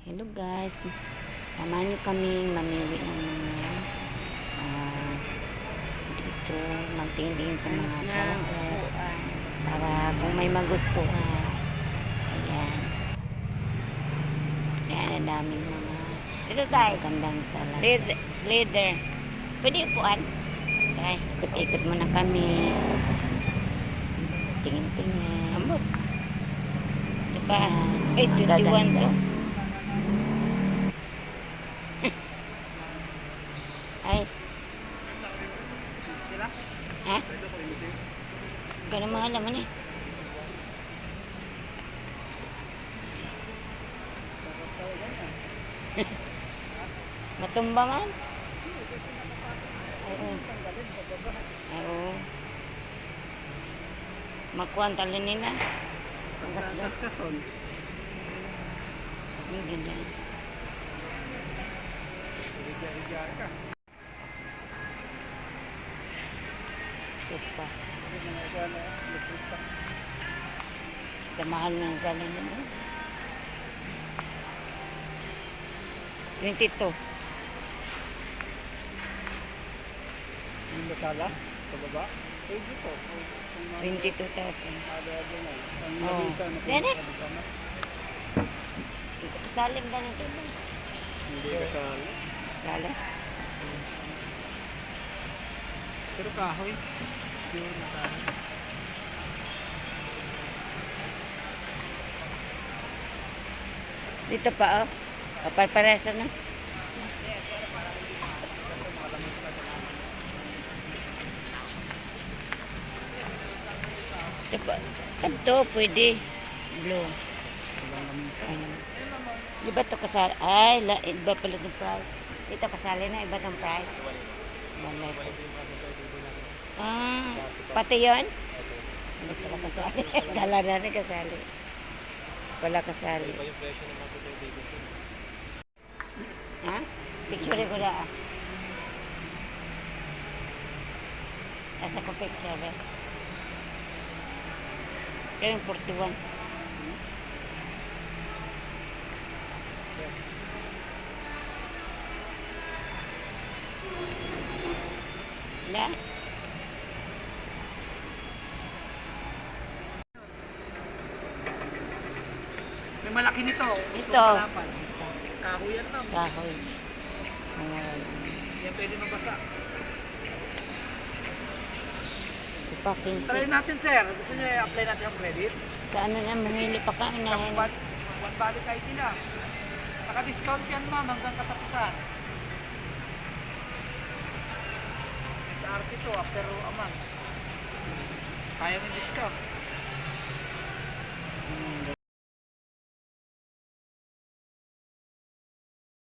Hello guys, samahan niyo kami mamili ng mga ah, dito, magtingin sa mga salaset para kung may magustuhan. Ayan. Ayan, ang daming mga magandang salaset. Leader. Leader. Pwede upuan? Tayo. Ikot-ikot muna kami. Tingin-tingin. Ambot. Diba? Ay, 21 Gaganda. to. Ay. Ha? Ganun mga laman eh. Matumba man? Oo. Oo. Makuha ang talo nila. Ang gasgas. Kason. Ang ganda. Supa. Damahal ng galing nila. 22. Sa sala? Sa baba? Pwede po. Kung 22,000. ada-ada na. Ang Oo. nabisa na po. Dede. kabigama. Kasaling ganito. Hindi kasali. Sala. Pero kahoy. Pure na kahoy. Dito pa oh. Kaparparesa na. Ito pa. Ito, pwede. Blue. Iba to kasali. Ay, la, iba pala ng price. Ito kasali na, iba tong price. Wala ito. Ah, pati yun? Hindi pala kasali. Kala natin kasali. Pala kasali. Ha? Picture ko na ah. Nasa ko picture eh. Kaya yung 41. Wala. May malaki nito. Ito. Kahoy yan lang. Kahoy. Ayan. Yan pwede mabasa. Try 15. natin sir. Gusto niyo i-apply natin ang credit? Sa ano na, mamili pa ka. Sa one, one balik ID na. Naka-discount yan ma'am hanggang katapusan. SRT to after a month. Sayang yung discount.